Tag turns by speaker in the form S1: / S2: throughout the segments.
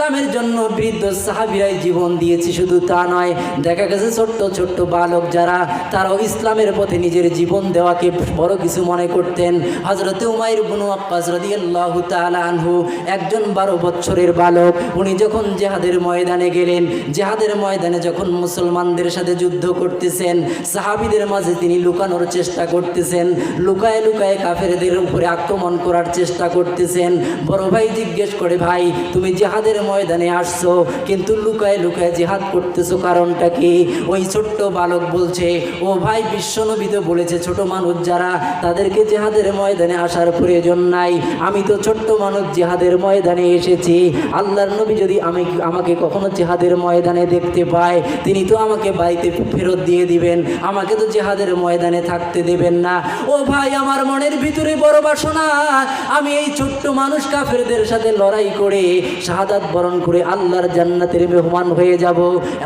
S1: ইসলামের জন্য বৃদ্ধ সাহাবিরাই জীবন দিয়েছে শুধু তা নয়, দেখা গেছে ছোট্ট ছোট্ট বালক যারা, তারাও ইসলামের পথে নিজের জীবন দেওয়াকে বড় কিছু মনে করতেন। হজরতে উমাইর বুনু আব্বাস রাদিয়াল্লাহু তাআলা আনহু, একজন বারো বছরের বালক, উনি যখন জেহাদের ময়দানে গেলেন, জেহাদের ময়দানে যখন মুসলমানদের সাথে যুদ্ধ করতেছেন, সাহাবিদের মাঝে তিনি লুকানোর চেষ্টা করতেছেন, লুকায় লুকায় কাফেরদের উপরে আক্রমণ করার চেষ্টা করতেছেন। বড় ভাই জিজ্ঞেস করে, ভাই, তুমি জেহাদের ময়দানে আসছো, কিন্তু লুকায় লুকায় জেহাদ করতেছো কারণটা কি? ওই ছোট্ট বালক বলছে, ও ভাই, বিশ্বনবী তো বলেছে, ছোট মানুষ যারা তাদেরকে জেহাদের ময়দানে আসার প্রয়োজন নাই। আমি তো ছোট্ট মানুষ জেহাদের ময়দানে এসেছি। আল্লাহর নবী যদি আমি, আমাকে কখনো জেহাদের ময়দানে দেখতে পায়, তিনি তো আমাকে বাড়িতে ফেরত দিয়ে দিবেন। আমাকে তো জেহাদের ময়দানে থাকতে দেবেন না। ও ভাই, আমার মনের ভিতরে বড় বাসনা। আমি এই ছোট্ট মানুষ কাফেরদের সাথে লড়াই করে শাহাদাত বরণ করে আল্লাহর জান্নাতের মেহমান হয়ে যাব।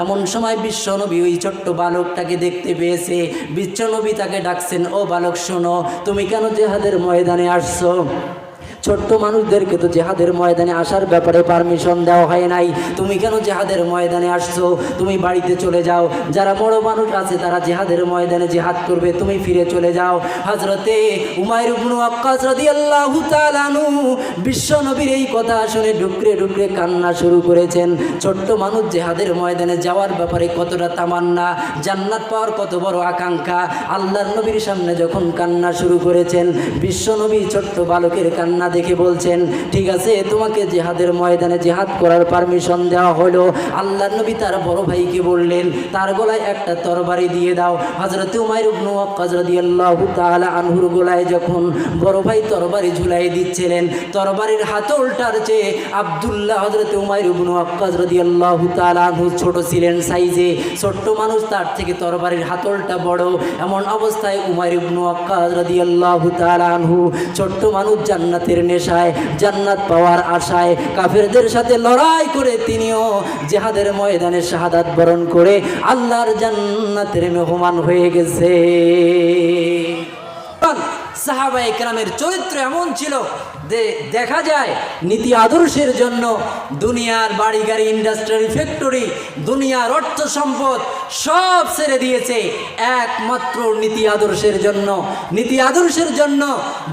S1: এমন সময় বিশ্বনবী ওই ছোট্ট বালকটাকে দেখতে পেয়েছে। বিশ্বনবী তাকে ডাকছেন, ও বালক, শোনো, তুমি কেন জেহাদের ময়দানে আসছো? ছোট্ট মানুষদেরকে তো জেহাদের ময়দানে আসার ব্যাপারে পারমিশন দেওয়া হয় নাই। তুমি কেন জেহাদের ময়দানে আসছো? তুমি বাড়িতে চলে যাও। যারা বড় মানুষ আছে, তারা জেহাদের ময়দানে জেহাদ করবে। তুমি ফিরে চলে যাও। হজরতে উমাইর ইবনু আক্কাস রাদিয়াল্লাহু তাআলা আনহু বিশ্ব নবীর এই কথা শুনে ডুকরে ডুকরে কান্না শুরু করেছেন। ছোট্ট মানুষ জেহাদের ময়দানে যাওয়ার ব্যাপারে কতটা তামান্না, জান্নাত পাওয়ার কত বড় আকাঙ্ক্ষা। আল্লাহর নবীর সামনে যখন কান্না শুরু করেছেন, বিশ্ব নবী ছোট্ট বালকের কান্না দেখে বলছেন, ঠিক আছে, তোমাকে জেহাদের ময়দানে জেহাদ করার পারমিশন দেওয়া হলো। আল্লাহ নবী তার বড় ভাইকে বললেন, তার গলায় একটা তরবারি দিয়ে দাও। হজরত আনহুর গলায় যখন বড় ভাই তরবারি ঝুলাই দিচ্ছিলেন, তরবারির হাতলটার চেয়ে আব্দুল্লাহ হজরত ইবনু ওয়াক্কাস রাদিয়াল্লাহু তাআলা আনহু ছোট ছিলেন সাইজে। ছোট্ট মানুষ তার থেকে তরবারির হাতলটা বড়। এমন অবস্থায় উমাইর ইবনু ওয়াক্কাস রাদিয়াল্লাহু তাআলা আনহু ছোট্ট মানুষ জান্নাতের নেশায়, জান্নাত পাওয়ার আশায়, কাফেরদের সাথে লড়াই করে তিনিও জেহাদের ময়দানে শাহাদাত বরণ করে আল্লাহর জান্নাতের মেহমান হয়ে গেছে। সাহাবা একরামের চরিত্র এমন ছিল যে দেখা যায় নীতি আদর্শের জন্য দুনিয়ার বাড়ি গাড়ি ইন্ডাস্ট্রিয়াল ফ্যাক্টরি, দুনিয়ার অর্থ সম্পদ সব ছেড়ে দিয়েছে একমাত্র নীতি আদর্শের জন্য। নীতি আদর্শের জন্য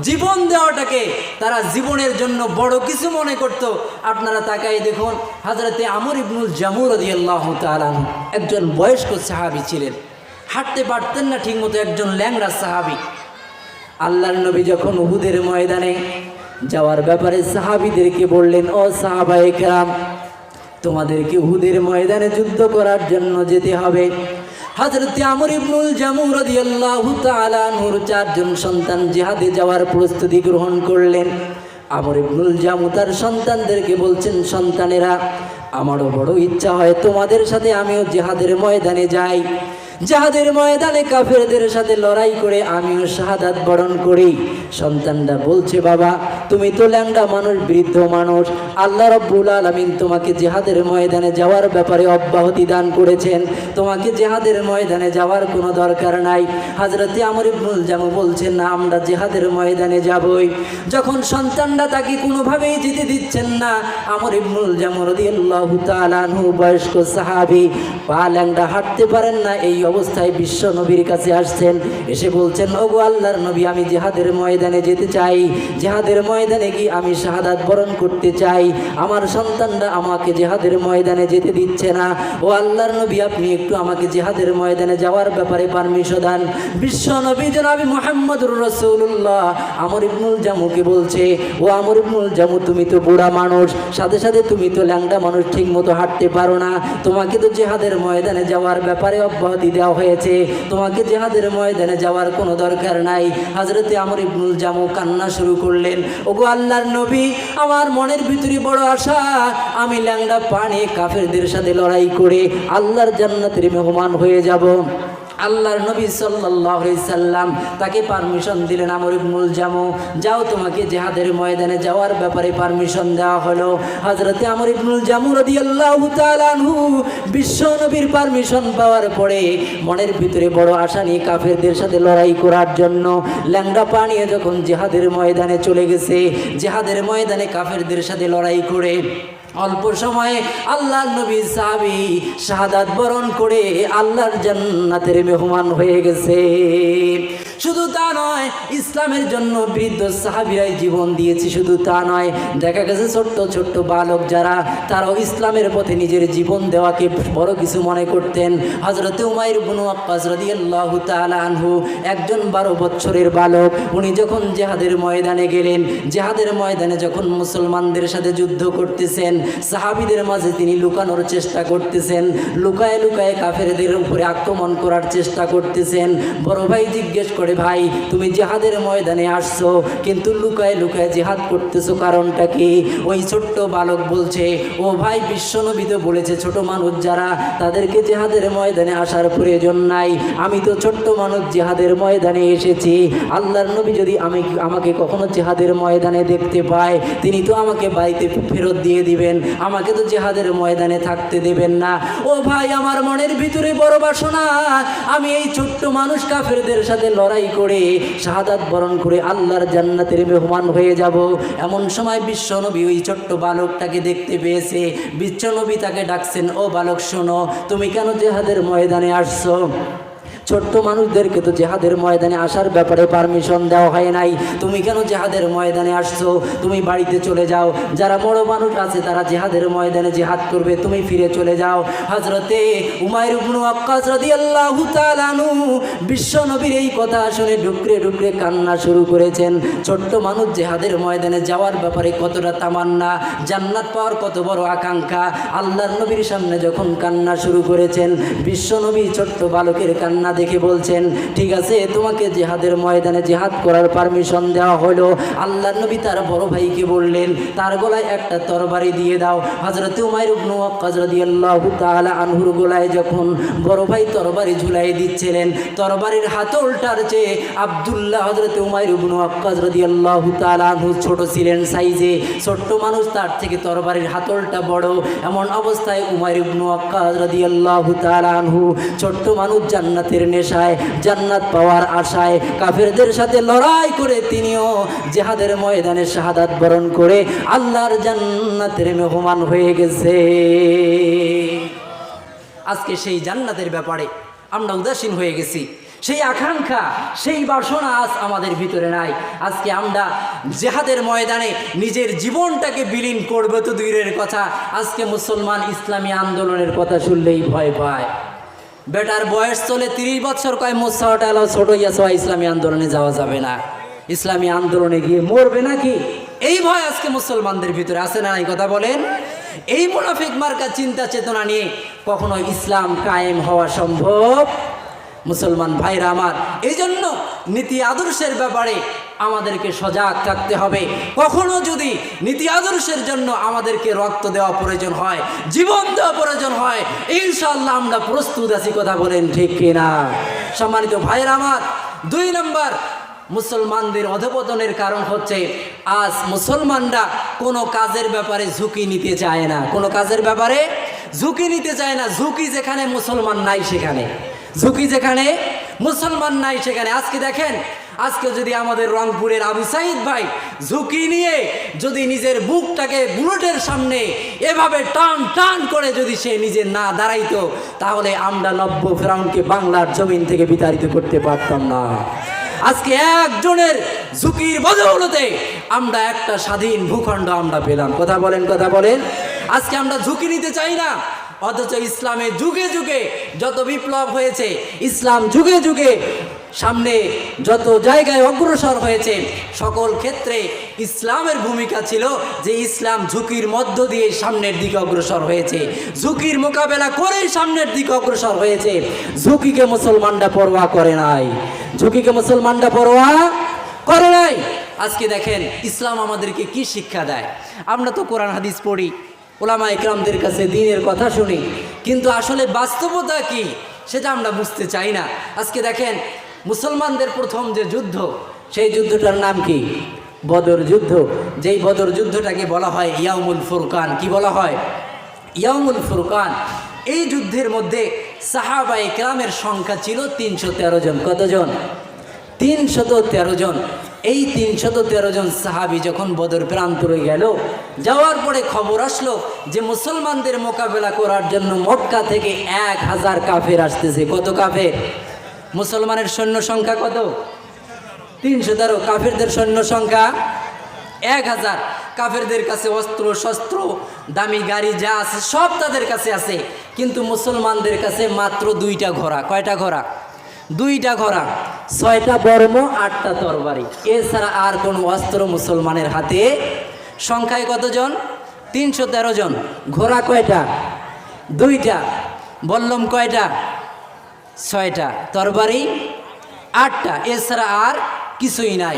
S1: জীবন দেওয়াটাকে তারা জীবনের জন্য বড় কিছু মনে করত। আপনারা তাকাই দেখুন হাজরতে আমর ইবনুল জামুর আল্লাহ তালান একজন বয়স্ক সাহাবি ছিলেন। হাঁটতে পারতেন না ঠিকমতো একজন ল্যাংড়া সাহাবি। আল্লাহর নবী যখন উহুদের ময়দানে যাওয়ার ব্যাপারে সাহাবিদেরকে বললেন, ও সাহাবায়ে কেরাম, তোমাদেরকে উহুদের ময়দানে যুদ্ধ করার জন্য যেতে হবে। জামু চারজন সন্তান জিহাদে যাওয়ার প্রস্তুতি গ্রহণ করলেন। জামু তার সন্তানদেরকে বলছেন, সন্তানেরা, আমারও বড় ইচ্ছা হয় তোমাদের সাথে আমিও জেহাদের ময়দানে যাই। যাহাদের ময়দানে কাফেরদের সাথে লড়াই করে আমিও শাহাদাত বরণ করি। সন্তানরা বলছে, বাবা, তুমি তো ল্যাংডা মানুষ, বৃদ্ধ মানুষ। আল্লাহ রব্বুল আলমিন তোমাকে জেহাদের ময়দানে যাওয়ার ব্যাপারে অব্যাহতি দান করেছেন। তোমাকে জেহাদের ময়দানে যাওয়ার কোনো দরকার নাই। হাজরতে আমর ইবনুল জামু বলছেন, না, আমরা জেহাদের ময়দানে যাবই। যখন সন্তানরা তাকে কোনোভাবেই যেতে দিচ্ছেন না, আমর ইবনুল জামু রদিয়াল্লাহু তাআলা বয়স্ক সাহাবী, পা ল্যাংডা হাঁটতে পারেন না, এই অবস্থায় বিশ্ব নবীর কাছে আসছেন। এসে বলছেন, ওগো আল্লাহর নবী, আমি জেহাদের ময়দানে যেতে চাই। জেহাদের ময়দানে কি আমি শাহাদাত বরণ করতে চাই। আমার সন্তানরা আমাকে জেহাদের ময়দানে যেতে দিচ্ছে না। ও আল্লাহর নবী, আপনি একটু আমাকে জেহাদের ময়দানে যাওয়ার ব্যাপারে পারমিশন দেন। বিশ্ব নবী জনাবি মোহাম্মদুর রসুল্লাহ আমর ইবনুল জামুকে বলছে, ও আমর ইবনুল জামু, তুমি তো বুড়া মানুষ। সাথে সাথে তুমি তো ল্যাংটা মানুষ ঠিক মতো হাঁটতে পারো না। তোমাকে তো জেহাদের ময়দানে যাওয়ার ব্যাপারে অব্যাহতি দেওয়া হয়েছে। তোমাকে জেহাদের ময়দানে যাওয়ার কোনো দরকার নাই। হাজরতে আমর ইবনুল জামু কান্না শুরু করলেন, ওগো আল্লাহর নবী, আমার মনের ভিতরে বড় আশা। আমি ল্যাংডা পানি কাফেরদের সাথে লড়াই করে আল্লাহর জান্নাতের মেহমান হয়ে যাব। আল্লাহর নবী আলাইহি সাল্লাম তাকে পারমিশন দিলেন, আমর ইবনুল জামু, যাও তোমাকে জেহাদের ময়দানে যাওয়ার ব্যাপারে পারমিশন দেওয়া হলো। হযরতে আমর ইবনুল জামু তাআলা আনহু বিশ্ব নবীর পারমিশন পাওয়ার পরে মনের ভিতরে বড় আশা নিয়ে কাফেরদের সাথে লড়াই করার জন্য ল্যাংড়া পানিয়ে যখন জেহাদের ময়দানে চলে গেছে, জেহাদের ময়দানে কাফেরদের সাথে লড়াই করে অল্প সময়ে আল্লাহ নবী সাহাবি শাহাদাত বরণ করে আল্লাহর জান্নাতের মেহমান হয়ে গেছে। শুধু তা নয়, ইসলামের জন্য বৃদ্ধ সাহাবিরাই জীবন দিয়েছে, শুধু তা নয়। দেখা গেছে ছোট্ট ছোট্ট বালক যারা, তারাও ইসলামের পথে নিজের জীবন দেওয়াকে বড় কিছু মনে করতেন। হজরত উমাইর বুনু আব্বাস রাদিয়াল্লাহু আনহু, একজন বারো বছরের বালক, উনি যখন জেহাদের ময়দানে গেলেন, জেহাদের ময়দানে যখন মুসলমানদের সাথে যুদ্ধ করতেছেন, সাহাবিদের মাঝে তিনি লুকানোর চেষ্টা করতেছেন, লুকায় লুকায় কাফেরদের উপরে আক্রমণ করার চেষ্টা করতেছেন। বড় ভাই জিজ্ঞেস করে ভাই, তুমি জেহাদের ময়দানে আসছো, কিন্তু লুকায় লুকায় জেহাদ করতেছো কারণটা কি? ওই ছোট্ট বালক বলছে, ও ভাই, বিশ্বনবী তো বলেছে, ছোট মানুষ যারা তাদেরকে জেহাদের ময়দানে আসার প্রয়োজন নাই। আমি তো ছোট্ট মানুষ জেহাদের ময়দানে এসেছি। আল্লাহর নবী যদি আমি আমাকে কখনো জেহাদের ময়দানে দেখতে পায়, তিনি তো আমাকে বাড়িতে ফেরত দিয়ে দিবেন। আমাকে তো জেহাদের ময়দানে থাকতে দেবেন না। ও ভাই, আমার মনের ভিতরে বড় বাসনা। আমি এই ছোট্ট মানুষ কাফেরদের সাথে লড়াই করে, শাহাদাত বরণ করে আল্লাহর জান্নাতের মেহমান হয়ে যাব। এমন সময় বিশ্বনবী ওই ছোট্ট বালকটাকে দেখতে পেয়েছে। বিশ্বনবী তাকে ডাকছেন, ও বালক, শোনো, তুমি কেন জেহাদের ময়দানে আসছো? ছোট্ট মানুষদেরকে তো জেহাদের ময়দানে আসার ব্যাপারে পারমিশন দেওয়া হয় নাই। তুমি কেন জেহাদের ময়দানে আসছো? তুমি বাড়িতে চলে যাও। যারা বড় মানুষ আছে, তারা জেহাদের ময়দানে জেহাদ করবে। তুমি ফিরে চলে যাও। হজরতে উমায়ের বিশ্ব নবীর এই কথা শুনে ডুকরে ডুকরে কান্না শুরু করেছেন। ছোট্ট মানুষ জেহাদের ময়দানে যাওয়ার ব্যাপারে কতটা তামান্না, জান্নাত পাওয়ার কত বড় আকাঙ্ক্ষা। আল্লাহর নবীর সামনে যখন কান্না শুরু করেছেন, বিশ্ব নবী ছোট্ট বালকের কান্না দেখে বলছেন, ঠিক আছে, তোমাকে জেহাদের ময়দানে জেহাদ করার পারমিশন দেওয়া হলো। আল্লাহর নবী তার বড় ভাইকে বললেন, তার গলায় একটা তরবারি দিয়ে দাও। হজরত আনহুর গলায় যখন বড় ভাই তরবারি ঝুলাই দিচ্ছিলেন, তরবারির হাতলটার চেয়ে আব্দুল্লাহ হজরত উমাইর ইবনু ওয়াক্কাস রাদিয়াল্লাহু তাআলা আনহু ছোট ছিলেন সাইজে। ছোট্ট মানুষ তার থেকে তরবারির হাতলটা বড়। এমন অবস্থায় উমাইর ইবনু ওয়াক্কাস রাদিয়াল্লাহু তাআলা আনহু ছোট্ট মানুষ জান্নাতের নেশায়, জান্নাত পাওয়ার আশায় কাফেরদের সাথে লড়াই করে তিনিও জেহাদের ময়দানে শাহাদাত বরণ করে আল্লাহর জান্নাতের মেহমান হয়ে গেছে। আজকে সেই জান্নাতের ব্যাপারে আমরা উদাসীন হয়ে গেছি। সেই আকাঙ্ক্ষা, সেই বাসনা আজ আমাদের ভিতরে নাই। আজকে আমরা জেহাদের ময়দানে নিজের জীবনটাকে বিলীন করবে তো দূরের কথা। আজকে মুসলমান ইসলামী আন্দোলনের কথা শুনলেই ভয় পায়। বেটার বয়স চলে তিরিশ বছর কয় মোসাওটা এলো ছোট ইয়াসা ইসলামী আন্দোলনে যাওয়া যাবে না। ইসলামী আন্দোলনে গিয়ে মরবে নাকি? এই ভয় আজকে মুসলমানদের ভিতরে আছে না এই কথা বলেন? এই মুনাফিক মার্কা চিন্তা চেতনা নিয়ে কখনো ইসলাম কায়েম হওয়া সম্ভব? মুসলমান ভাইরা আমার এই জন্য নীতি আদর্শের ব্যাপারে আমাদেরকে সজাগ থাকতে হবে। কখনো যদি নীতি আদর্শের জন্য আমাদেরকে রক্ত দেওয়া প্রয়োজন হয়, জীবন দেওয়া প্রয়োজন হয় ইনশাল্লাহ আমরা প্রস্তুত আছি, কথা বলেন ঠিক কিনা? সম্মানিত ভাইরা আমার, দুই নম্বর মুসলমানদের অধপতনের কারণ হচ্ছে, আজ মুসলমানরা কোনো কাজের ব্যাপারে ঝুঁকি নিতে চায় না। কোনো কাজের ব্যাপারে ঝুঁকি নিতে চায় না। ঝুঁকি যেখানে মুসলমান নাই সেখানে। ঝুঁকি যেখানে মুসলমান নাই সেখানে। আজকে দেখেন আজকে যদি আমাদের রংপুরের আবু সাইদ ভাই ঝুঁকি নিয়ে যদি নিজের বুকটাকে বুলেটের সামনে এভাবে টান টান করে যদি সে নিজে না দাঁড়াইতো, তাহলে আমরা নব্য ফেরাউনকে বাংলার জমিন থেকে বিতাড়িত করতে পারতাম না। আজকে একজনের ঝুঁকির বদৌলতে আমরা একটা স্বাধীন ভূখণ্ড আমরা পেলাম। কথা বলেন কথা বলেন। আজকে আমরা ঝুঁকি নিতে চাই না, অথচ ইসলামে যুগে যুগে যত বিপ্লব হয়েছে, ইসলাম যুগে যুগে সামনে যত জায়গায় অগ্রসর হয়েছে, সকল ক্ষেত্রে ইসলামের ভূমিকা ছিল যে ইসলাম ঝুঁকির মধ্য দিয়ে সামনের দিকে অগ্রসর হয়েছে। ঝুঁকির মোকাবেলা করেই সামনের দিকে অগ্রসর হয়েছে। ঝুঁকিকে মুসলমানরা পরোয়া করে নাই। ঝুঁকিকে মুসলমানরা পরোয়া করে নাই। আজকে দেখেন, ইসলাম আমাদেরকে কি শিক্ষা দেয়? আমরা তো কোরআন, হাদিস পড়ি, ওলামা ইকরামদের কাছে দিনের কথা শুনি। কিন্তু আসলে বাস্তবতা কি, সেটা আমরা বুঝতে চাই না। আজকে দেখেন মুসলমানদের প্রথম যে যুদ্ধ, সেই যুদ্ধটার নাম কি? বদর যুদ্ধ। যেই বদর যুদ্ধটাকে বলা হয় ইয়ামুল ফুরকান। কি বলা হয়? ইয়ামুল ফুরকান। এই যুদ্ধের মধ্যে সাহাবা ইকরামের সংখ্যা ছিল তিনশো তেরো জন। কতজন? তিনশত তেরো জন। এই তিনশত তেরো জন সাহাবি যখন বদর প্রান্তরে গেল, যাওয়ার পরে খবর আসলো যে মুসলমানদের মোকাবেলা করার জন্য মক্কা থেকে এক হাজার কাফের আসতেছে। কত কাফের? মুসলমানের সৈন্য সংখ্যা কত? তিনশো তেরো। কাফেরদের সৈন্য সংখ্যা এক হাজার। কাফেরদের কাছে অস্ত্র, শস্ত্র, দামি গাড়ি যা আছে সব তাদের কাছে আছে। কিন্তু মুসলমানদের কাছে মাত্র দুইটা ঘোড়া। কয়টা ঘোড়া? দুইটা ঘোড়া। ছয়টা বর্ম, আটটা তরবারি। এছাড়া আর কোনো অস্ত্র মুসলমানের হাতে? সংখ্যায় কতজন? তিনশো তেরো জন। ঘোড়া কয়টা? দুইটা। বললম কয়টা? ছয়টা তরবারি আটটা এছাড়া আর কিছুই নাই।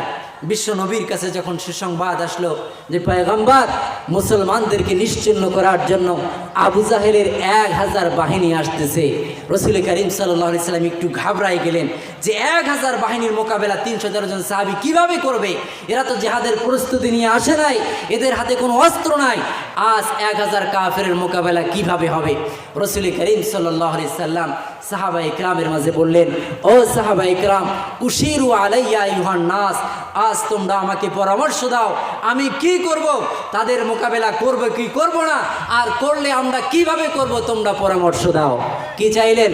S1: বিশ্ব নবীর কাছে যখন সুসংবাদ আসলো যে পয়গম্বর মুসলমানদেরকে নিশ্চিন্ন করার জন্য আবু জাহেলের এক হাজার বাহিনী আসতেছে। রসুল করিম সাল্লি সাল্লাম একটু ঘাবড়াই গেলেন যে এক হাজার বাহিনীর মোকাবেলা তিনশো তেরো জন সাহাবি কীভাবে করবে? এরা তো জেহাদের প্রস্তুতি নিয়ে আসে নাই, এদের হাতে কোনো অস্ত্র নাই। আজ এক হাজার কাফের মোকাবেলা কীভাবে হবে? রসুল করিম সাল্লি সাল্লাম সাহাবা ইকরামের মাঝে বললেন, ও সাহাবা ইকরাম উশিরু আলাইয়া ইউহান নাস, আজ তোমরা আমাকে পরামর্শ দাও, আমি কি করব? তাদের মোকাবেলা করব কি করব না? আর করলে আমরা কীভাবে করব তোমরা পরামর্শ দাও। কি চাইলেন?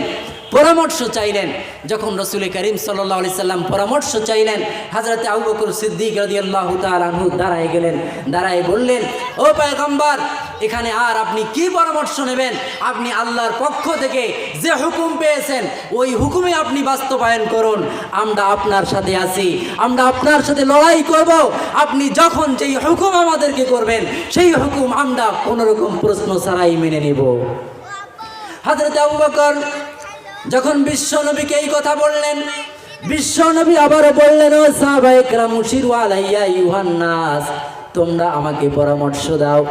S1: পরামর্শ চাইলেন। যখন রসুল করিম সাল্লি সাল্লাম পরামর্শ চাইলেন, হাজরতে আবু বকর সিদ্দিক রদি আল্লাহ তালু দাঁড়ায় গেলেন। দাঁড়ায় বললেন, ও পায়গম্বার, এখানে আর আপনি কি পরামর্শ নেবেন? আপনি আল্লাহর পক্ষ থেকে যে হুকুম পেয়েছেন, ওই হুকুমে আপনি বাস্তবায়ন করুন। আমরা আপনার সাথে আছি, আমরা আপনার সাথে লড়াই করব। আপনি যখন যেই হুকুম আমাদেরকে করবেন, সেই হুকুম আমরা কোনোরকম প্রশ্ন ছাড়াই মেনে নেব। হাজরত আবু বকর যখন বিশ্ব নবীকে এই কথা বললেন বিশ্ব নবী আবারও বললেন, ও সাহাবাইকরাম মুশিরু আলাইয়া ইউহান্নাস তোমরা আমাকে পরামর্শ দাও।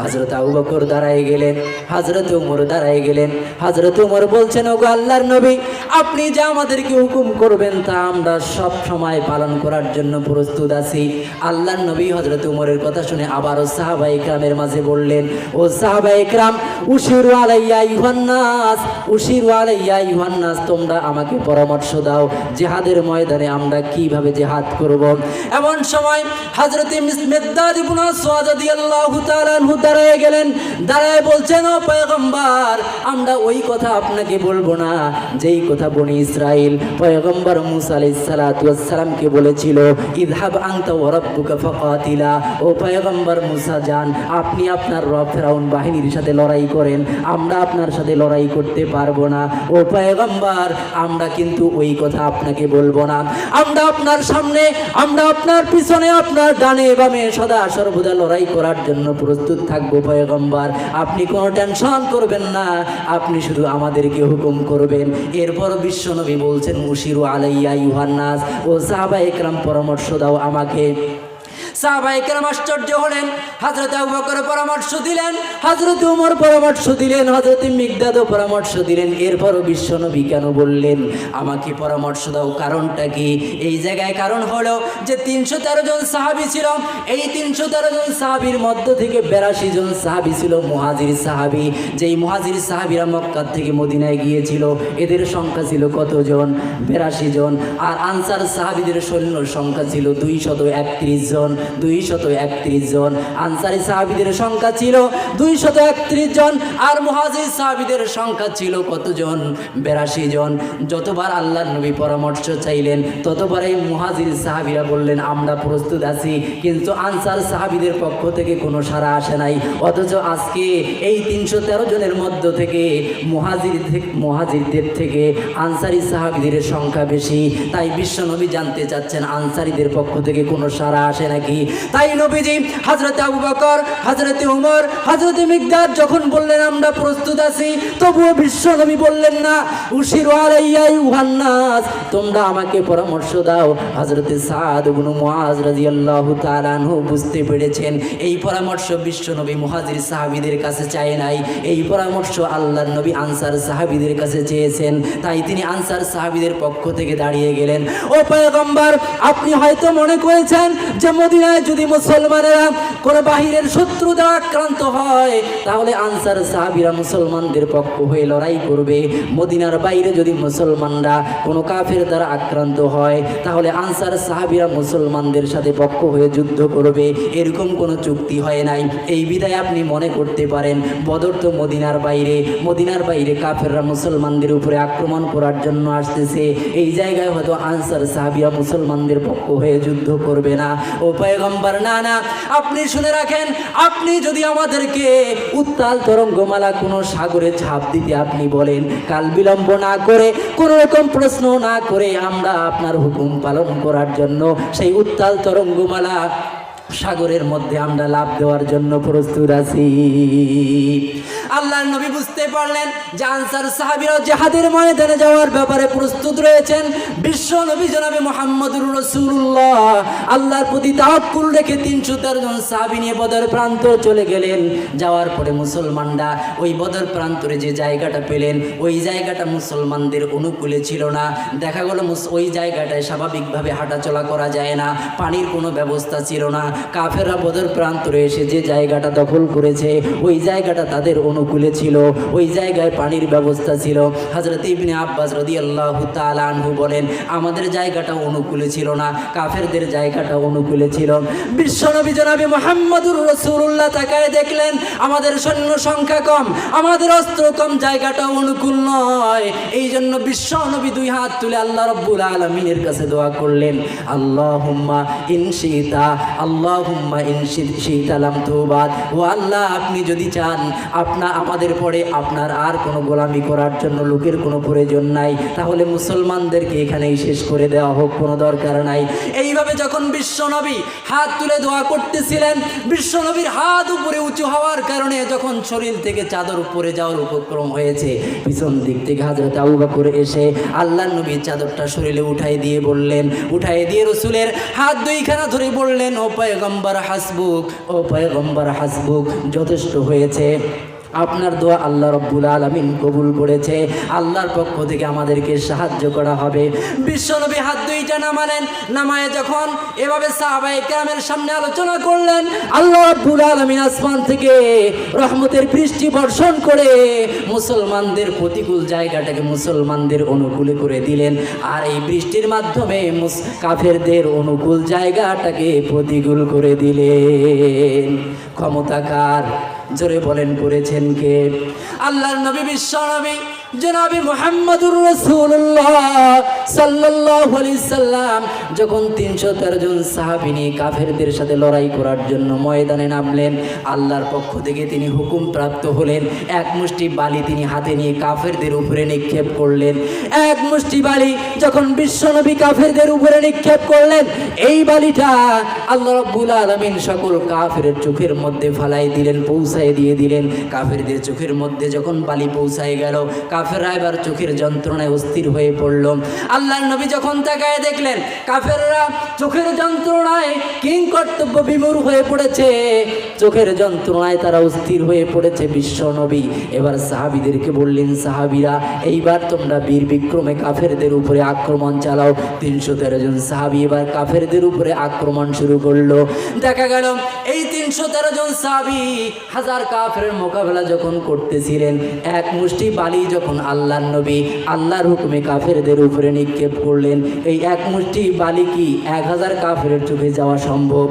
S1: হজরত আবু বকর দাঁড়ায় গেলেন হজরত উমর দাঁড়ায় গেলেন হজরত উমর বলছেন, ওগো আল্লাহর নবী, আপনি যা আমাদেরকে হুকুম করবেন তা আমরা সব সময় পালন করার জন্য প্রস্তুত আছি। আল্লাহর নবী হজরত উমরের কথা শুনে আবারও সাহাবা ইকরামের মাঝে বললেন, ও সাহাবা ইকরাম উশিরু আলাইয়া ইউহান্নাস উশিরু আলাইয়া ইউহান্নাস তোমরা আমাকে পরামর্শ দাও, জেহাদের ময়দানে আমরা কীভাবে জেহাদ করব? এমন সময় হজরত মেদাদ ইবনে আসওয়াদ রাদিয়াল্লাহু তাআলা দাঁড়ায় গেলেন, দাঁড়ায় বলছেন, ও পয়গম্বর, আমরা ওই কথা আপনাকে বলব না। যেই কথা বনি ইসরাইল পয়গম্বর মুসা আলাইহিস সালাতু ওয়াস সালামকে বলেছিল, ইযহাব আনতা ওয়া রাব্বুকা ফাকাতিলা। ও পয়গম্বর মুসা যান আপনি আপনার রব ফেরাউন বাহিনীর সাথে লড়াই করেন, আমরা আপনার সাথে লড়াই করতে পারব না। ও পয়গম্বর, আমরা কিন্তু ওই কথা আপনাকে বলব না। আমরা আপনার সামনে, আমরা আপনার পিছনে, আপনার ডানে বামে সদা সর্বদা লড়াই করার জন্য প্রস্তুত থাকব পয়গম্বর। আপনি কোনো টেনশন করবেন না, আপনি শুধু আমাদেরকে হুকুম করবেন। এরপর বিশ্বনবী বলছেন মুশিরু আলাইয়া ইউহান্নাস ও সাহাবা একরাম পরামর্শ দাও আমাকে। সাহাবাইকেরাম আশ্চর্য হলেন, হজরত আবু বকর পরামর্শ দিলেন, হজরত উমর পরামর্শ দিলেন মিগদাদও পরামর্শ দিলেন, এরপরও বললেন, আমাকে পরামর্শ দাও, কারণটা কি? এই জায়গায় কারণ যে তিনশো তেরো জন ছিল, এই তিনশো তেরো জন সাহাবির মধ্য থেকে বেরাশি জন সাহাবি ছিল মুহাজির সাহাবি। যেই মুহাজির সাহাবিরা মক্কা থেকে মদিনায় গিয়েছিল, এদের সংখ্যা ছিল কতজন? বেরাশি জন। আর আনসার সাহাবিদের সৈন্য সংখ্যা ছিল দুই একত্রিশ জন। দুই জন। আনসারি সাহাবিদের সংখ্যা ছিল দুই জন আর মুহাজির সাহাবিদের সংখ্যা ছিল কতজন? বেরাশি জন। যতবার আল্লাহর নবী পরামর্শ চাইলেন মুহাজির সাহাবিরা বললেন, আমরা প্রস্তুত আছি। কিন্তু আনসার সাহাবিদের পক্ষ থেকে কোনো আসে নাই। অথচ আজকে এই তিনশো তেরো জনের মধ্য থেকে মুহাজির মুহাজিরদের থেকে আনসারি সাহাবিদের সংখ্যা বেশি। তাই বিশ্ব নবী জানতে চাচ্ছেন, আনসারিদের পক্ষ থেকে কোনো সাড়া আসে নাকি? তাই নবীজি হজরত আবু বকর হজরত উমর হজরত মিকদার যখন বললেন, আমরা প্রস্তুত আছি, তবুও বিশ্ব নবী বললেন না, উশির আলাইয়া ইউহান্নাস তোমরা আমাকে পরামর্শ দাও। হজরত সাদ ইবনে মুআজ রাদিয়াল্লাহু তাআলা আনহু বুঝতে পেরেছেন, এই পরামর্শ বিশ্ব নবী মুহাজির সাহাবীদের কাছে চায় নাই। এই পরামর্শ আল্লাহর নবী আনসার সাহাবীদের কাছে চেয়েছেন, তাই তিনি আনসার সাহাবীদের পক্ষ থেকে দাঁড়িয়ে গেলেন। ও পয়গম্বর, আপনি হয়তো মনে করেছেন যে মদিনা মদিনায় যদি মুসলমানেরা কোনো বাহিরের শত্রু দ্বারা আক্রান্ত হয়, তাহলে আনসার সাহাবিরা মুসলমানদের পক্ষ হয়ে লড়াই করবে। মদিনার বাইরে যদি মুসলমানরা কোনো কাফের দ্বারা আক্রান্ত হয়, তাহলে আনসার সাহাবিরা মুসলমানদের সাথে পক্ষ হয়ে যুদ্ধ করবে। এরকম কোনো চুক্তি হয় নাই। এই বিধায় আপনি মনে করতে পারেন, বদর তো মদিনার বাইরে। মদিনার বাইরে কাফেররা মুসলমানদের উপরে আক্রমণ করার জন্য আসতেছে। এই জায়গায় হয়তো আনসার সাহাবিয়া মুসলমানদের পক্ষ হয়ে যুদ্ধ করবে না। ও পয়গম্বর না না আপনি শুনে রাখেন, আপনি যদি আমাদেরকে উত্তাল তরঙ্গমালা কোনো সাগরে ঝাঁপ দিতে আপনি বলেন, কাল বিলম্ব না করে, কোনো রকম প্রশ্ন না করে আমরা আপনার হুকুম পালন করার জন্য সেই উত্তাল তরঙ্গমালা সাগরের মধ্যে আমরা লাভ দেওয়ার জন্য প্রস্তুত আছি। আল্লাহর নবী বুঝতে পারলেন যে আনসার সাহাবিরাও জেহাদের ময়দানে যাওয়ার ব্যাপারে প্রস্তুত রয়েছেন। বিশ্ব নবী জনাবে মোহাম্মদুর রসুল্লাহ আল্লাহর প্রতি তাওয়াক্কুল রেখে তিনশো তেরো জন সাহাবি নিয়ে বদর প্রান্ত চলে গেলেন। যাওয়ার পরে মুসলমানরা ওই বদর প্রান্তরে যে জায়গাটা পেলেন, ওই জায়গাটা মুসলমানদের অনুকূলে ছিল না। দেখা গেল ওই জায়গাটায় স্বাভাবিকভাবে হাঁটাচলা করা যায় না, পানির কোনো ব্যবস্থা ছিল না। কাফেররা বদর প্রান্তরে এসে যে জায়গাটা দখল করেছে, ওই জায়গাটা তাদের অনুকূলে ছিল ওই জায়গায় পানির ব্যবস্থা ছিল। হজরত ইবনে আব্বাস রদি আল্লাহ আনহু বলেন, আমাদের জায়গাটা অনুকূলে ছিল না, কাফেরদের জায়গাটা অনুকূলে ছিল। বিশ্বনবী জনাবি মোহাম্মদুর রসুল্লাহ তাকায় দেখলেন, আমাদের সৈন্য সংখ্যা কম, আমাদের অস্ত্র কম, জায়গাটা অনুকূল নয়। এই জন্য বিশ্বনবী দুই হাত তুলে আল্লাহ রব্বুল আলমিনের কাছে দোয়া করলেন আল্লাহ হুম্মা ইনশিতা আল্লাহ হুম্মা ইনশিতালাম তোবাদ। ও আল্লাহ, আপনি যদি চান আপনা আমাদের পরে আপনার আর কোনো গোলামি করার জন্য লোকের কোনো প্রয়োজন নাই। তাহলে মুসলমানদেরকে এখানেই শেষ করে দেওয়া হোক, কোনো দরকার নাই। এইভাবে যখন বিশ্বনবী হাত তুলে দোয়া করতেছিলেন বিশ্বনবীর হাত উপরে উঁচু হওয়ার কারণে যখন শরীর থেকে চাদর উপরে যাওয়ার উপক্রম হয়েছে, পিছন দিক থেকে হাজরত আবু করে এসে আল্লাহ নবীর চাদরটা শরীরে উঠাই দিয়ে বললেন, উঠাই দিয়ে রসুলের হাত দুইখানা ধরে বললেন, ও পয়গম্বর হাসবুক, ও পয়গম্বর হাসবুক, যথেষ্ট হয়েছে। আপনার দোয়া আল্লাহ রব্বুল আলমিন কবুল করেছে। আল্লাহর পক্ষ থেকে আমাদেরকে সাহায্য করা হবে। বিশ্বনবী হাত দুইটা নামালেন। নামায় যখন এভাবে সাহাবাই কেরামের সামনে আলোচনা করলেন, আল্লাহ রব্বুল আলমিন আসমান থেকে রহমতের বৃষ্টি বর্ষণ করে মুসলমানদের প্রতিকূল জায়গাটাকে মুসলমানদের অনুকূলে করে দিলেন। আর এই বৃষ্টির মাধ্যমে কাফেরদের অনুকূল জায়গাটাকে প্রতিকূল করে দিলেন। ক্ষমতাকার জোরে বলেন করেছেন কে? আল্লাহর নবী বিশ্ব নবী জনাবি মোহাম্মদুর রসুল্লাহ আলাইহি সাল্লাম, যখন তিনশো তেরো জন সাহাবিনী কাফেরদের সাথে লড়াই করার জন্য ময়দানে নামলেন, আল্লাহর পক্ষ থেকে তিনি হুকুম প্রাপ্ত হলেন, এক মুষ্টি বালি তিনি হাতে নিয়ে কাফেরদের উপরে নিক্ষেপ করলেন। এক মুষ্টি বালি যখন বিশ্বনবী কাফেরদের উপরে নিক্ষেপ করলেন, এই বালিটা আল্লাহ রব্বুল আলমিন সকল কাফের চোখের মধ্যে ফালাই দিলেন, পৌঁছায় দিয়ে দিলেন। কাফেরদের চোখের মধ্যে যখন বালি পৌঁছায় গেল কাফেররা এবার চোখের যন্ত্রণায় অস্থির হয়ে পড়ল। আল্লাহর নবী যখন তাকায় দেখলেন, কাফেররা চোখের যন্ত্রণায় কিং কর্তব্য বিমূর হয়ে পড়েছে। চোখের যন্ত্রণায় তারা অস্থির হয়ে পড়েছে বিশ্ব নবী। এবার সাহাবিদেরকে বললেন, সাহাবিরা, এইবার তোমরা বীর বিক্রমে কাফেরদের উপরে আক্রমণ চালাও। তিনশো তেরো জন সাহাবি এবার কাফেরদের উপরে আক্রমণ শুরু করল। দেখা গেল, এই তিনশো তেরো জন সাহাবি হাজার কাফের মোকাবেলা যখন করতেছিলেন, এক মুষ্টি বালি যখন আল্লাহর নবী আল্লাহর হুকুমে কাফেরদের উপরে নিক্ষেপ করলেন, এই এক মুষ্টি বালি কি এক হাজার কাফের চোখে যাওয়া সম্ভব?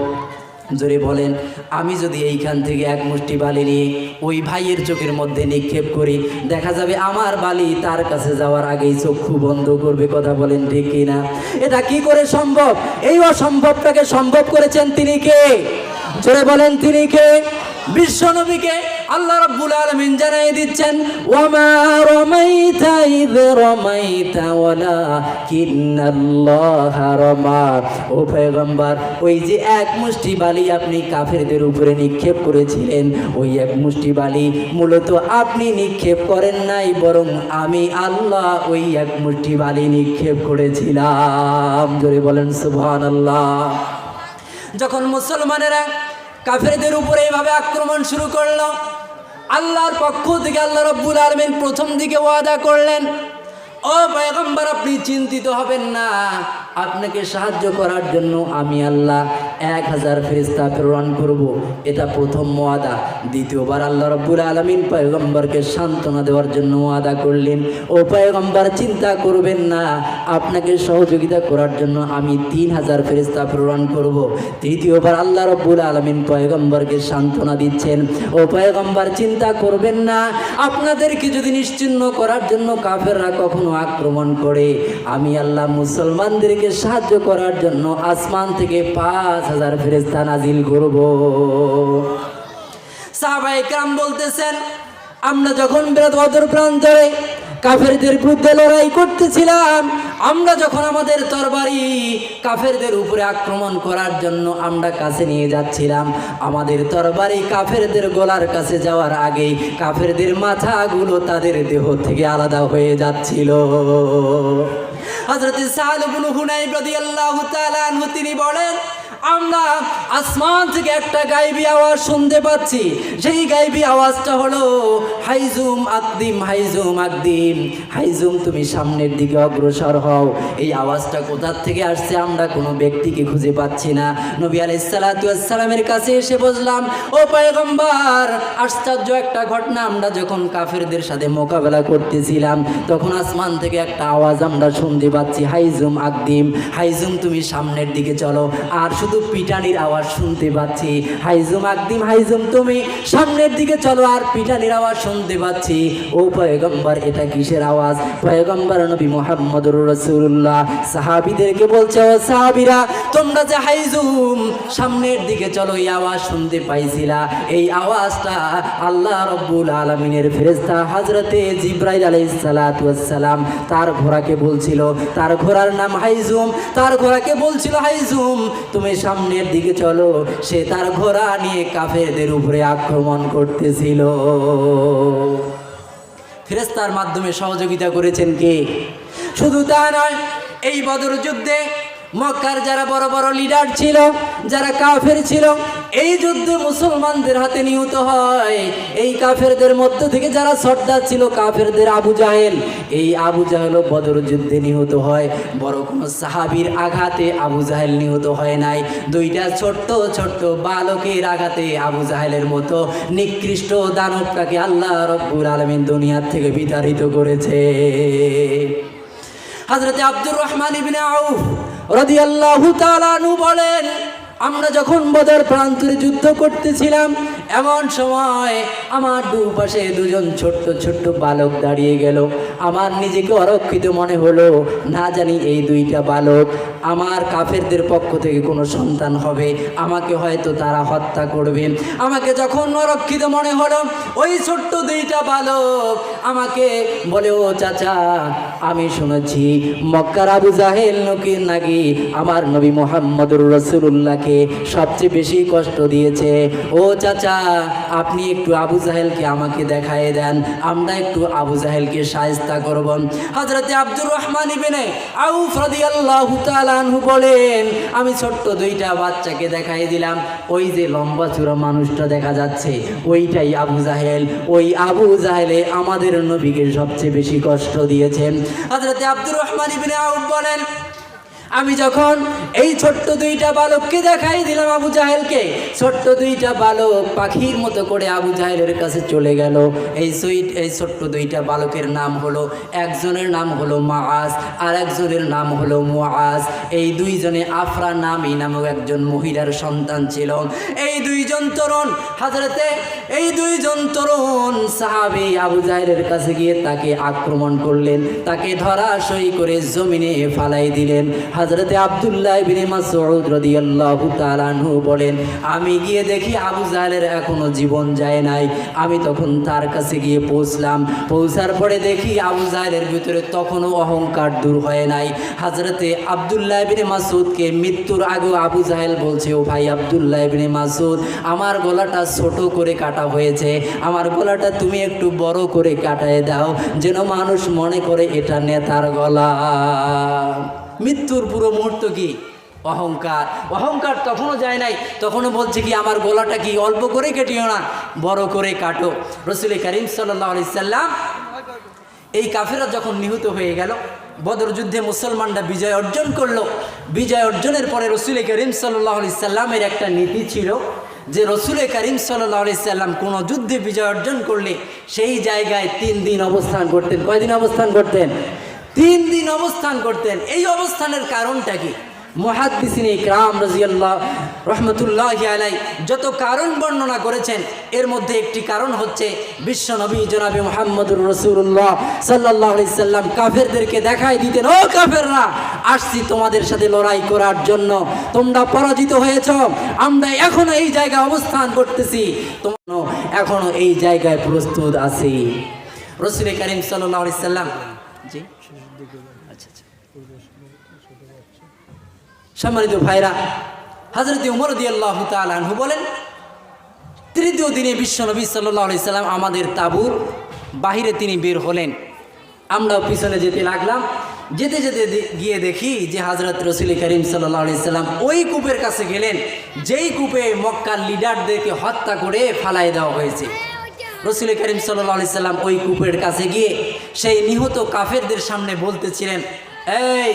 S1: জোরে বলেন, আমি যদি এইখান থেকে এক মুষ্টি বালি নিয়ে ওই ভাইয়ের চোখের মধ্যে নিক্ষেপ করি, দেখা যাবে আমার বালি তার কাছে যাওয়ার আগেই চক্ষু বন্ধ করবে, কথা বলেন ঠিক কিনা? এটা কি করে সম্ভব? এই অসম্ভবটাকে সম্ভব করেছেন তিনি কে? জোরে বলেন তিনি কে? বিশ্বনবীকে আল্লাহ রাব্বুল আলামিন জানাই দিচ্ছেন, ওয়ামা রামাইতা ইয রামাইতা ওয়ালাকিন্নাল্লাহ রামা। ও পয়গম্বর, ওই যে এক মুষ্টি বালি আপনি কাফেরদের উপরে নিক্ষেপ করেছিলেন, ওই এক মুষ্টি বালি মূলত আপনি নিক্ষেপ করেন নাই, বরং আমি আল্লাহ ওই এক মুষ্টি বালি নিক্ষেপ করেছিলাম। জোরে বলেন, সুবহানাল্লাহ। যখন মুসলমানেরা কাফেরদের উপরে এইভাবে আক্রমণ শুরু করল আল্লাহর পক্ষ থেকে আল্লাহ রব্বুল আলমিন প্রথম দিকে ওয়াদা করলেন, ও পয়গম্বর, আপনি চিন্তিত হবেন না। আপনাকে সাহায্য করার জন্য আমি আল্লাহ এক হাজার ফেরিস্তা প্রেরণ করব। এটা প্রথম ওয়াদা। দ্বিতীয়বার আল্লাহ রব্বুল আলমিন পয়গম্বরকে সান্ত্বনা দেওয়ার জন্য ওয়াদা করলেন। ও পয়গম্বর, চিন্তা করবেন না। আপনাকে সহযোগিতা করার জন্য আমি তিন হাজার ফেরিস্তা প্রেরণ করব। তৃতীয়বার আল্লাহ রব্বুল আলমিন পয়গম্বরকে সান্ত্বনা দিচ্ছেন। ও পয়গম্বর, চিন্তা করবেন না। আপনাদেরকে যদি নিশ্চিন্ন করার জন্য কাফেররা কখনো আক্রমণ করে, আমি আল্লাহ মুসলমানদেরকে সাহায্য করার জন্য আসমান থেকে পাঁচ হাজার ফেরেস্তা নাজিল করব। সাহাবাই কাম বলতেছেন, আমরা যখন বেরোত অদর প্রান্তরে কাফেরদের বিরুদ্ধে লড়াই করতেছিলাম, আমরা যখন আমাদের তরবারি কাফেরদের উপরে আক্রমণ করার জন্য আমরা কাছে নিয়ে যাচ্ছিলাম, আমাদের তরবারি কাফেরদের গলার কাছে যাওয়ার আগেই কাফেরদের মাথাগুলো তাদের দেহ থেকে আলাদা হয়ে যাচ্ছিল। হজরত সাহালুবুল হুনাই রাদিয়াল্লাহু তাআলা তিনি বলেন আমরা আসমান থেকে একটা গাইবি আওয়াজ শুনতে পাচ্ছি। সেই গাইবি আওয়াজটা হলো, হাইজুম আকদিম হাইজুম আকদিম। হাইজুম, তুমি সামনের দিকে অগ্রসর হও। এই আওয়াজটা কোথার থেকে আসছে আমরা কোনো ব্যক্তিকে খুঁজে পাচ্ছি না। নবী আলাইসালামের কাছে এসে বসলাম ও পয়গম্বর, আশ্চর্য একটা ঘটনা। আমরা যখন কাফেরদের সাথে মোকাবেলা করতেছিলাম, তখন আসমান থেকে একটা আওয়াজ আমরা শুনতে পাচ্ছি, হাইজুম আকদিম। হাইজুম, তুমি সামনের দিকে চলো। আর শুধু পিটানির আওয়াজ শুনতে পাচ্ছি। হাইজুম আকদিম হাইজুম তুমি। সামনের দিকে চলো আর পিটানির আওয়াজ শুনতে পাচ্ছি। ও পয়গম্বর, এটা কিসের আওয়াজ? পয়গম্বর নবী মোহাম্মদুর রসুল্লাহ সাহাবিদেরকে বলছে, ও সাহাবিরা, তোমরা যে হাইজুম সামনের দিকে চলো, এই আওয়াজ শুনতে পাইছিলা। এই আওয়াজটা আল্লাহ রব্বুল আলমিনের ফেরেস্তা হজরতে জিব্রাইল আলাইসালাম তার ঘোড়াকে বলছিল। তার ঘোড়ার নাম হাইজুম তার ঘোড়াকে বলছিল হাইজুম তুমি সামনের দিকে চলো। সে তার ঘোড়া নিয়ে কাফেরদের উপরে আক্রমণ করতেছিল। ফেরেস্তার মাধ্যমে সহযোগিতা করেছেন কে? শুধু তা নয়, এই বদর যুদ্ধে মক্কার যারা বড় বড় লিডার ছিল, যারা কাফের ছিল এই যুদ্ধে মুসলমানদের হাতে নিহত হয়। এই কাফেরদের মধ্য থেকে যারা সর্দার ছিল, কাফেরদের আবু জাহেল। এই আবু জাহেল বদর যুদ্ধে নিহত হয়। বড় কোনো সাহাবির আঘাতে আবু জাহেল নিহত হয় নাই। দুইটা ছোট্ট ছোট্ট বালকের আঘাতে আবু জাহেলের মতো নিকৃষ্ট দানবটাকে আল্লাহ রব্বুর আলমিন দুনিয়ার থেকে বিতাড়িত করেছে। হজরতে আব্দুর রহমান ইবিন আউফ তাআলা আনহু বলেন আমরা যখন বদর প্রান্তরে যুদ্ধ করতেছিলাম, এমন সময় আমার দুপাশে দুজন ছোট্ট ছোট্ট বালক দাঁড়িয়ে গেল। আমার নিজেকে অরক্ষিত মনে হলো, না জানি এই দুইটা বালক আমার কাফেরদের পক্ষ থেকে কোনো সন্তান হবে, আমাকে হয়তো তারা হত্যা করবে। আমাকে যখন অরক্ষিত মনে হলো, ওই ছোট্ট দুইটা বালক আমাকে বলে, ও চাচা আমি শুনেছি, মক্কার আবু জাহেল নকির নাকি আমার নবী মোহাম্মদুর রসুল্লাহকে সবচেয়ে বেশি কষ্ট দিয়েছে। ও চাচা, আপনি একটু আবু জাহেলকে আমাকে দেখায় দেন, আমরা একটু আবু জাহেলকে সায়স্তা করব। হজরতে আব্দুর রহমান ইবেনে আউফ রাদিয়াল্লাহু তাআলা আনহু বলেন, আমি ছোট্ট দুইটা বাচ্চাকে দেখাই দিলাম, ওই যে লম্বা চূড়া মানুষটা দেখা যাচ্ছে, ওইটাই আবু জাহেল। ওই আবু জাহেলে আমাদের নবীকে সবচেয়ে বেশি কষ্ট দিয়েছেন। হজরতে আব্দুর রহমান ইবিনে আউফ বলেন আমি যখন এই ছোট্ট দুইটা বালককে দেখাই দিলাম আবু জাহেলকে, ছোট্ট দুইটা বালক পাখির মতো করে আবু জাহেলের কাছে চলে গেল। এই সুইট, এই ছোট্ট দুইটা বালকের নাম হলো, একজনের নাম হলো মাআজ, আর একজনের নাম হলো মুআজ। এই দুইজনে আফরা নামী নামক একজন মহিলার সন্তান ছিল। এই দুইজন তরুণ, হাজরতে, এই দুইজন তরুণ সাহাবি আবু জাহেলের কাছে গিয়ে তাকে আক্রমণ করলেন, তাকে ধরাশয়ী করে জমিনে ফালাই দিলেন। হজরতে আবদুল্লাহ বিন মাসউদ বলেন, আমি গিয়ে দেখি আবু জাহেলের এখনও জীবন যায় নাই। আমি তখন তার কাছে গিয়ে পৌঁছলাম। পৌঁছার পরে দেখি আবু জাহেলের ভিতরে তখনও অহংকার দূর হয় নাই। হজরতে আবদুল্লাহ বিন মাসুদকে মৃত্যুর আগেও আবু জাহেল বলছে, ও ভাই আবদুল্লাহ বিন মাসুদ আমার গলাটা ছোট করে কাটা হয়েছে। আমার গলাটা তুমি একটু বড় করে কাটায় দাও। যেন মানুষ মনে করে এটা নেতার গলা। মৃত্যুর পুরো মুহূর্ত কি? অহংকার। অহংকার তখনও যায় নাই, তখনও বলছে কি, আমার গলাটা কি অল্প করে কেটিও না, বড় করে কাটো। রসুল করিম সাল্লাহ সাল্লাম এই কাফেরা যখন নিহত হয়ে গেল, বদর যুদ্ধে মুসলমানরা বিজয় অর্জন করল। বিজয় অর্জনের পরে রসুল করিম সাল্লাহ আলি সাল্লামের একটা নীতি ছিল যে রসুল করিম সাল্লাহ আলি সাল্লাম কোনো যুদ্ধে বিজয় অর্জন করলে সেই জায়গায় তিন দিন অবস্থান করতেন। কয়দিন অবস্থান করতেন? তিন দিন অবস্থান করতেন। এই অবস্থানের কারণটা কি? মহাদ্দিসিন ইকরাম রাজিয়াল্লাহ রহমতুল্লাহ আলাই যত কারণ বর্ণনা করেছেন, এর মধ্যে একটি কারণ হচ্ছে বিশ্ব নবী জনাবি মোহাম্মদুর রসুল্লাহ সাল্লাহ সাল্লাম। কাফেরদেরকে দেখাই দিতেন, ও কাফেররা, আসছি তোমাদের সাথে লড়াই করার জন্য। তোমরা পরাজিত হয়েছ। আমরা এখনও এই জায়গায় অবস্থান করতেছি। তোমরা এখনও এই জায়গায় প্রস্তুত আছি। রসুল করিম সাল্লাহ সাল্লাম জি। আচ্ছা আচ্ছা। সম্মানিত ভাইরা হজরত উমর তালু বলেন তৃতীয় দিনে বিশ্ব নবী সাল্লাহ সাল্লাম আমাদের তাবুর বাহিরে তিনি বের হলেন। আমরাও পিছনে যেতে লাগলাম। যেতে যেতে গিয়ে দেখি যে হজরত রসুল করিম সাল্লাহ সাল্লাম ওই কূপের কাছে গেলেন যেই কূপে মক্কার লিডারদেরকে হত্যা করে ফালাই দেওয়া হয়েছে। রসুল করিম সাল্লাহ সাল্লাম ওই কূপের কাছে গিয়ে সেই নিহত কাফেরদের সামনে বলতেছিলেন, এই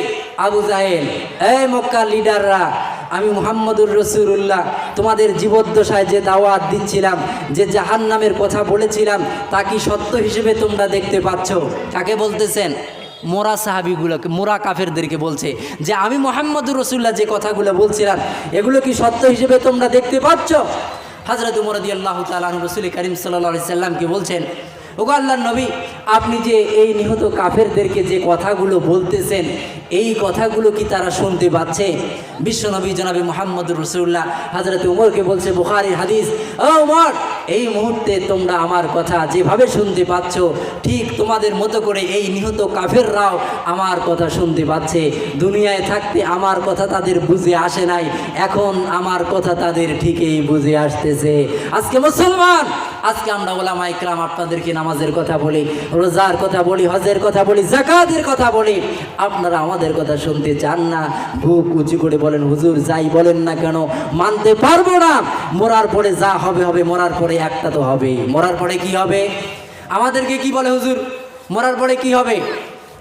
S1: আবু জাহেল, এই মক্কা লিডাররা, আমি মুহাম্মদুর রসুল্লাহ তোমাদের জীবদ্দশায় যে দাওয়াত দিচ্ছিলাম, যে জাহান নামের কথা বলেছিলাম, তা কি সত্য হিসেবে তোমরা দেখতে পাচ্ছ? কাকে বলতেছেন? মোরা সাহাবিগুলোকে, মোরা কাফেরদেরকে বলছে যে, আমি মোহাম্মদুর রসুল্লাহ যে কথাগুলো বলছিলাম, এগুলো কি সত্য হিসেবে তোমরা দেখতে পাচ্ছ? হজরত উমরদি আল্লাহ তালু রসুল করিম সাল্লা সাল্লামকে বলছেন, ওগো আল্লাহ নবী, আপনি যে এই নিহত কাফেরদেরকে যে কথাগুলো বলতেছেন, এই কথাগুলো কি তারা শুনতে পাচ্ছে? বিশ্বনবী জনাবি মোহাম্মদ রসুল্লাহ হজরত উমরকে বলছে, বুখারির হাদিস, ও উমর এই মুহূর্তে তোমরা আমার কথা যেভাবে শুনতে পাচ্ছ, ঠিক তোমাদের মতো করে এই নিহত কাফেররাও আমার কথা শুনতে পাচ্ছে। দুনিয়ায় থাকতে আমার কথা তাদের বুঝে আসে নাই, এখন আমার কথা তাদের ঠিকই বুঝে আসতেছে। আজকে মুসলমান, আজকে আমরা ওলামা ইকরাম আপনাদেরকে নামাজের কথা বলি, রোজার কথা বলি, হজের কথা বলি, জাকাতের কথা বলি। আপনারা আমাদের কথা শুনতে চান না, বুক উঁচু করে বলেন, হুজুর যাই বলেন না কেন, মানতে পারব না। মরার পরে যা হবে হবে, মরার পরে একটা তো হবে। মরার পরে কি হবে? আমাদেরকে কি বলে হুজুর? মরার পরে কি হবে?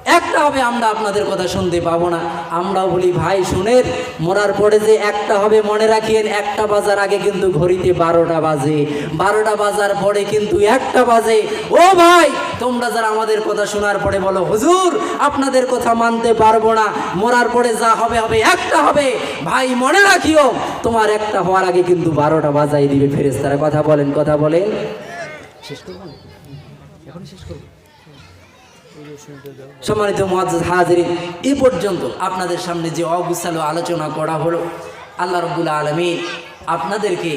S1: একটা হবে আমরা আপনাদের কথা শুনতে পাবো না। আমরাও বলি, ভাই, শুনেন, মরার পরে যে একটা হবে মনে রাখিয়েন, একটা বাজার আগে কিন্তু ঘড়িতে বারোটা বাজে। বারোটা বাজার পরে কিন্তু একটা বাজে। ও ভাই, তোমরা যারা আমাদের কথা শোনার পরে বলো, হুজুর, আপনাদের কথা মানতে পারব না। মরার পরে যা হবে হবে, একটা হবে। ভাই, মনে রাখিও, তোমার একটা হওয়ার আগে কিন্তু বারোটা বাজাই দিবে ফেরেস্তারা কথা বলেন কথা বলেন। শেষ করব এখন শেষ করব? সম্মানিত মহাজ হাজিরিন, এ পর্যন্ত আপনাদের সামনে যে অগুসালো আলোচনা করা হলো, আল্লাহ রব্বুল আলমী আপনাদেরকে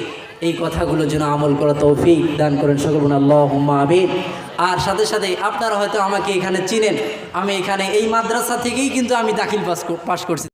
S1: এই কথাগুলো যেন আমল করা তৌফিক দান করেন সকল আল্লাহ আমিন। আর সাথে সাথে আপনারা হয়তো আমাকে এখানে চিনেন, আমি এখানে এই মাদ্রাসা থেকেই কিন্তু আমি দাখিল পাস পাশ করছি।